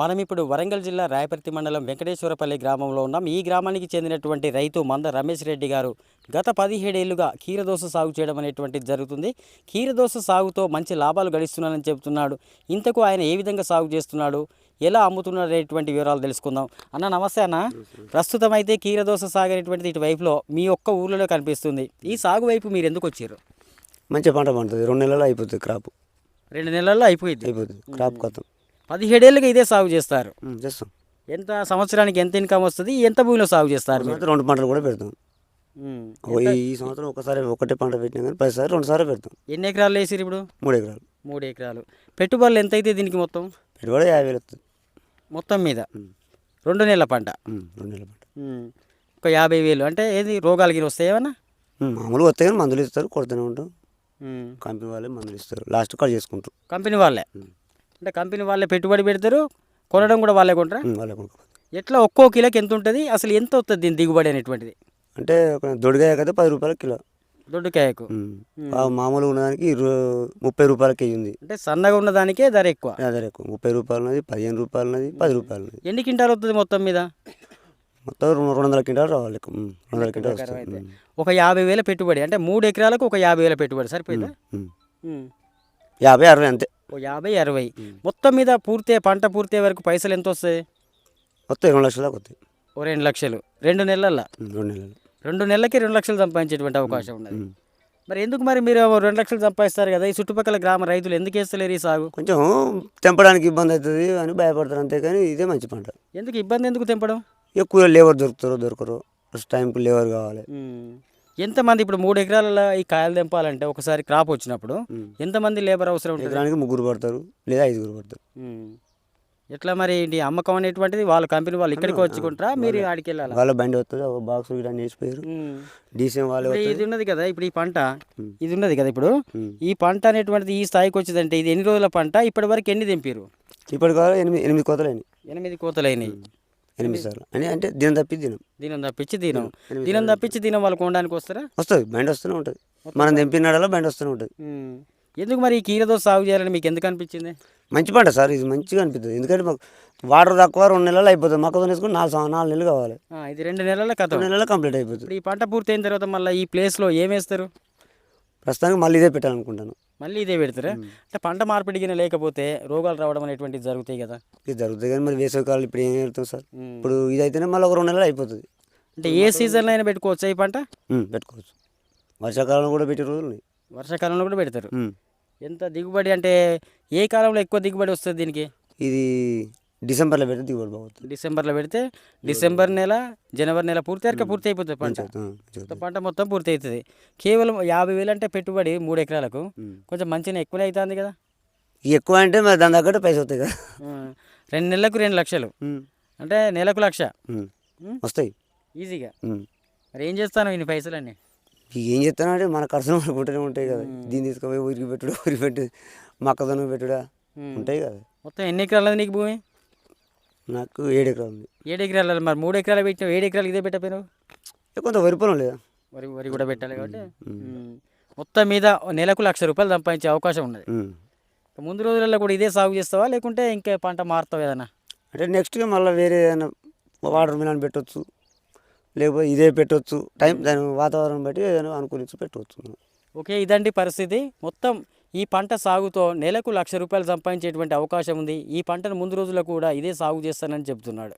మనం ఇప్పుడు వరంగల్ జిల్లా రాయపర్తి మండలం వెంకటేశ్వరపల్లి గ్రామంలో ఉన్నాం. ఈ గ్రామానికి చెందినటువంటి రైతు మంద రమేష్ రెడ్డి గారు గత పదిహేడేళ్ళుగా కీరదోస సాగు చేయడం అనేటువంటిది జరుగుతుంది. కీరదోస సాగుతో మంచి లాభాలు గడిస్తున్నానని చెబుతున్నాడు. ఇంతకు ఆయన ఏ విధంగా సాగు చేస్తున్నాడు? ఎలా అమ్ముతున్నాడు అనేటువంటి వివరాలు తెలుసుకుందాం. అన్న నమస్తే అన్న. ప్రస్తుతం అయితే కీరదోస సాగు అనేటువంటిది ఇటువైపులో మీ ఒక్క ఊర్లలో కనిపిస్తుంది. ఈ సాగు వైపు మీరు ఎందుకు వచ్చారు? మంచిగా పంట పండుతుంది. రెండు నెలలు అయిపోతుంది క్రాప్. రెండు నెలల్లో అయిపోయింది. అయిపోతుంది. క్రాప్ కొత్తం పదిహేడేళ్ళుగా ఇదే సాగు చేస్తారు. చేస్తాం. ఎంత సంవత్సరానికి ఎంత ఇన్కమ్ వస్తుంది? ఎంత భూమిలో సాగు చేస్తారు మీరు? రెండు పంటలు కూడా పెడతాం. ఓ ఈ ఈ సంవత్సరం ఒకసారి ఒకటే పంట పెట్టినా కానీ పదిసారి రెండు సార్లు పెడతాం. ఎన్ని ఎకరాలు వేసిరు ఇప్పుడు? మూడు ఎకరాలు. మూడు ఎకరాలు. పెట్టుబడులు ఎంత అయితే దీనికి మొత్తం? పెట్టుబడి యాభై వేలు వస్తుంది. మొత్తం మీద. రెండు నెలల పంట? ఉమ్, రెండు నెలల పంట. ఉమ్. ఒక యాభై వేలు. అంటే ఏది రోగాలు గిరి వస్తాయి ఏమన్నా? ఉమ్, మామూలుగా వస్తాయి కానీ మందులు ఇస్తారు కొడుతూనే ఉంటాం. కంపెనీ వాళ్ళే మందులు ఇస్తారు. లాస్ట్ కాల్ చేసుకుంటాం. కంపెనీ వాళ్ళే? ఉమ్. అంటే కంపెనీ వాళ్ళే పెట్టుబడి పెడతారు కొనడం కూడా వాళ్ళే కొంటారా? వాళ్ళే కొనుక్కోవాలి. ఎట్లా ఒక్కో కిలోకి ఎంత ఉంటుంది? అసలు ఎంత వస్తుంది దీని దిగుబడి అనేటువంటిది? అంటే దొడిగాయ అయితే పది రూపాయల కిలో. దొడ్డుకాయకు. మామూలుగా ఉన్నదానికి ముప్పై రూపాయల కేజీ ఉంది. అంటే సన్నగా ఉన్న దానికే ధర ఎక్కువ? అదే ఎక్కువ. ముప్పై రూపాయలు ఉన్నది పదిహేను రూపాయలు ఉన్నది పది రూపాయలు ఉన్నది. ఎన్ని క్వింటాలు వస్తుంది మొత్తం మీద? మొత్తం రెండు వందల క్వింటాలు రావాలి రెండు వందల క్వింటాలు ప్రకారం వస్తుంది. ఒక యాభై వేల పెట్టుబడి అంటే మూడు ఎకరాలకు ఒక యాభై వేల పెట్టుబడి సరిపోయిందా. యాభై అరవై అంతే. ఓ యాభై అరవై. మొత్తం మీద పూర్తి పంట పూర్తి వరకు పైసలు ఎంత వస్తాయి వస్తాయి రెండు లక్షల వస్తాయి. ఓ రెండు లక్షలు. రెండు నెలల్లో రెండు నెలలు. రెండు నెలలకి రెండు లక్షలు సంపాదించేటువంటి అవకాశం ఉన్నది. ఉమ్. మరి ఎందుకు మరి మీరు రెండు లక్షలు సంపాదిస్తారు కదా? ఈ చుట్టుపక్కల గ్రామ రైతులు ఎందుకు వేస్తలేరు ఈ సాగు? కొంచెం తెంపడానికి ఇబ్బంది అవుతుంది అని భయపడతారు అంతేకాని ఇదే మంచి పంట. ఎందుకు? ఇబ్బంది ఎందుకు తెంపడం? ఎక్కువ లేబర్ దొరుకుతారో దొరకరు. ఫస్ట్ టైంకి లేబర్ కావాలి. ఎంతమంది ఇప్పుడు మూడు ఎకరాలలో ఈ కాయలు తెంపాలంటే ఒకసారి క్రాప్ వచ్చినప్పుడు. ఎంతమంది లేబర్ అవసరం ఉంటుంది? ఎకరానికి ముగ్గురు పడతారు లేదా ఐదుగురు పడతారు. ఎట్లా మరి అమ్మకం అనేటువంటిది వాళ్ళ కంపెనీ వాళ్ళు ఇక్కడికి వచ్చుకుంటారా? మీరు ఆడికి వెళ్ళాలా? వాళ్ళ బండి వస్తుంది బాక్స్ వేసిపోయారు. డీసీఎం వాళ్ళే ఇది ఉన్నది కదా ఇప్పుడు ఈ పంట. ఇది ఉన్నది కదా ఇప్పుడు. ఈ పంట అనేటువంటిది ఈ స్థాయికి వచ్చిందంటే ఇది ఎన్ని రోజుల పంట? ఇప్పటి వరకు ఎన్ని తెంపారు ఇప్పటి కావాలి ఎనిమిది ఎనిమిది కోతలు అయినాయి. ఎనిమిది కోతలైనవి ఎనిమిది సార్లు. అని అంటే దినం తప్పి దినం. దినం తప్పించి దినం. దినం తప్పించి దినం వాళ్ళు కొనడానికి వస్తారా? వస్తుంది బండి వస్తూనే ఉంటుంది. మనం తెంపినాడలో బండి వస్తూనే ఉంటుంది. ఎందుకు మరి ఈ కీరతో సాగు చేయాలని మీకు ఎందుకు అనిపించింది? మంచి పంట సార్ ఇది మంచిగా అనిపిస్తుంది ఎందుకంటే మాకు వాటర్ తక్కువ రెండు నెలలు అయిపోతుంది. మొక్కతో వేసుకుని నాలుగు నాలుగు నెలలు కావాలి. ఇది రెండు నెలల కథ. రెండు నెలలు కంప్లీట్ అయిపోతుంది. ఈ పంట పూర్తయిన తర్వాత మళ్ళీ ఈ ప్లేస్లో ఏం వేస్తారు ప్రస్తుతానికి మళ్ళీ ఇదే పెట్టాలనుకుంటాను. మళ్ళీ ఇదే పెడతారా? అంటే పంట మార్పిడిగిన లేకపోతే రోగాలు రావడం అనేటువంటివి జరుగుతాయి కదా. ఇది జరుగుతుంది కానీ మరి వేసవి కాలం ఇప్పుడు ఏం వెళ్తాం సార్. ఇప్పుడు ఇది అయితేనే మళ్ళీ ఒక రెండు నెలలు అయిపోతుంది. అంటే ఏ సీజన్లో అయినా పెట్టుకోవచ్చా ఈ పంట? పెట్టుకోవచ్చు. వర్షాకాలంలో కూడా పెట్టే రోజులు ఉన్నాయి. వర్షాకాలంలో కూడా పెడతారు. ఎంత దిగుబడి అంటే ఏ కాలంలో ఎక్కువ దిగుబడి వస్తుంది దీనికి? ఇది డిసెంబర్లో పెడితే దిగుబడి బాగుతుంది డిసెంబర్లో పెడితే డిసెంబర్ నెల జనవరి నెల పూర్తి వరకు పూర్తి అయిపోతుంది పంట. పంట మొత్తం పూర్తి అవుతుంది. కేవలం యాభై వేలు అంటే పెట్టుబడి మూడు ఎకరాలకు. కొంచెం మంచిగా ఎక్కువనే అవుతుంది కదా? ఎక్కువ అంటే మరి దాని తగ్గట్టు పైసలు వస్తాయి కదా. రెండు నెలలకు రెండు లక్షలు. అంటే నెలకు లక్ష. వస్తాయి. ఈజీగా. మరి ఏం చేస్తాను ఇన్ని పైసలన్నీ? ఇక ఏం చెప్తానంటే మన ఖర్చులు మనకు ఉంటూనే ఉంటాయి కదా. దీన్ని తీసుకుపోయి ఊరికి పెట్టుడు ఊరికి పెట్టి మొక్కజొన్న పెట్టుడా. ఉంటాయి కదా. మొత్తం ఎన్ని ఎకరాలు నీకు భూమి? నాకు ఏడు ఎకరాలు ఉంది ఏడు ఎకరాలు మరి మూడు ఎకరాలు పెట్టినావు ఏడు ఎకరాలు ఇదే పెట్టపోయినావు కొంత వరి పొలం లేదా? వరి వరి కూడా పెట్టాలి కాబట్టి. మొత్తం మీద నెలకు లక్ష రూపాయలు సంపాదించే అవకాశం ఉన్నది. ముందు రోజులలో కూడా ఇదే సాగు చేస్తావా లేకుంటే ఇంకా పంట మారుతావు ఏదన్నా అంటే నెక్స్ట్గా మళ్ళీ వేరే ఏదైనా వాటర్ మిలాన్ పెట్టవచ్చు లేకపోతే ఇదే పెట్టవచ్చు టైం దాని వాతావరణం బట్టి ఏదైనా అనుకూలించి పెట్టవచ్చు ఓకే ఇదండి పరిస్థితి. మొత్తం ఈ పంట సాగుతో నెలకు లక్ష రూపాయలు సంపాదించేటువంటి అవకాశం ఉంది. ఈ పంటను ముందు రోజుల్లో కూడా ఇదే సాగు చేస్తానని చెబుతున్నాడు.